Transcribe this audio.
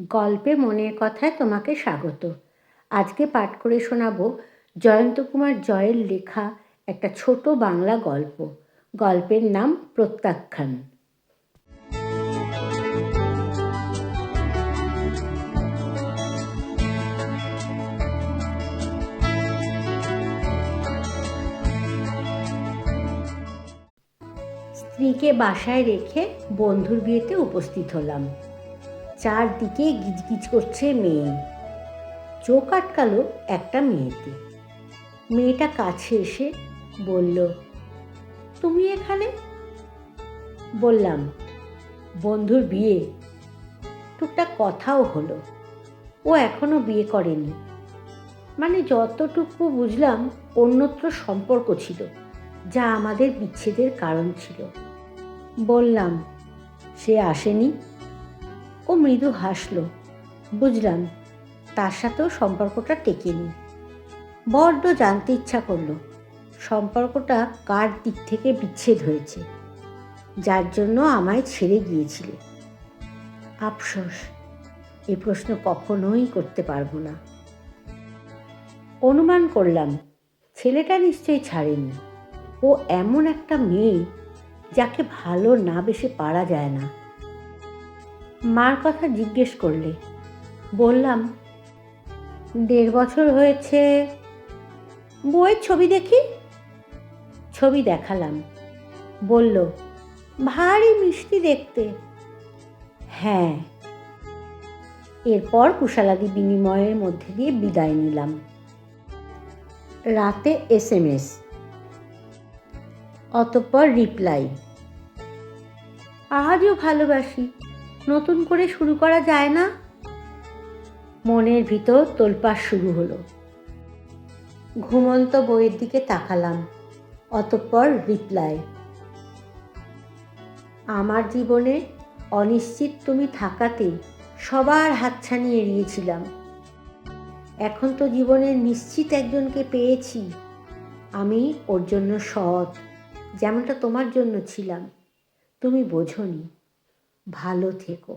গল্পে মনের কথায় তোমাকে স্বাগত। আজকে পাঠ করে শোনাবো জয়ন্ত কুমার জয়ের লেখা একটা ছোট বাংলা গল্প। গল্পের নাম প্রত্যাখ্যান। স্ত্রীকে বাসায় রেখে বন্ধুর বিয়েতে উপস্থিত হলাম। চারদিকে গিজগিজ করছে মেয়ে। চোখ আটকালো একটা মেয়েতে। মেয়েটা কাছে এসে বলল, তুমি এখানে? বললাম, বন্ধুর বিয়ে। টুকটাক কথাও হলো। ও এখনও বিয়ে করেনি। মানে যতটুকু বুঝলাম, অন্যত্র সম্পর্ক ছিল, যা আমাদের বিচ্ছেদের কারণ ছিল। বললাম, সে আসেনি? ও মৃদু হাসল। বুঝলাম, তার সাথেও সম্পর্কটা টেকেনি বড্ড জানতে ইচ্ছা করল, সম্পর্কটা কার দিক থেকে বিচ্ছেদ হয়েছে, যার জন্য আমায় ছেড়ে গিয়েছিলে। আফসোস, এ প্রশ্ন কখনোই করতে পারব না। অনুমান করলাম, ছেলেটা নিশ্চয়ই ছাড়েনি। ও এমন একটা মেয়ে যাকে ভালো না বেশে পারা যায় না। মার কথা জিজ্ঞেস করলে। বললাম, দেড় বছর হয়েছে, বইয়ের ছবি দেখি? ছবি দেখালাম। বলল, ভারী মিষ্টি দেখতে। হ্যাঁ। এরপর কুশালাদি বিনিময়ের মধ্যে দিয়ে বিদায় নিলাম। রাতে এস এম এস। অতঃপর রিপ্লাই, আজও ভালোবাসি। নতুন করে শুরু করা যায় না? মনের ভিতর তোলপাড় শুরু হলো। ঘুমন্ত বইয়ের দিকে তাকালাম, অতঃপর রিপ্লাই, আমার জীবনে অনিশ্চিত তুমি থাকাতে সবার হাতছানি এড়িয়েছিলাম। এখন তো জীবনের নিশ্চিত একজনকে পেয়েছি। আমি ওর জন্য সৎ, যেমনটা তোমার জন্য ছিলাম। তুমি বোঝনি। ভালো থেকো।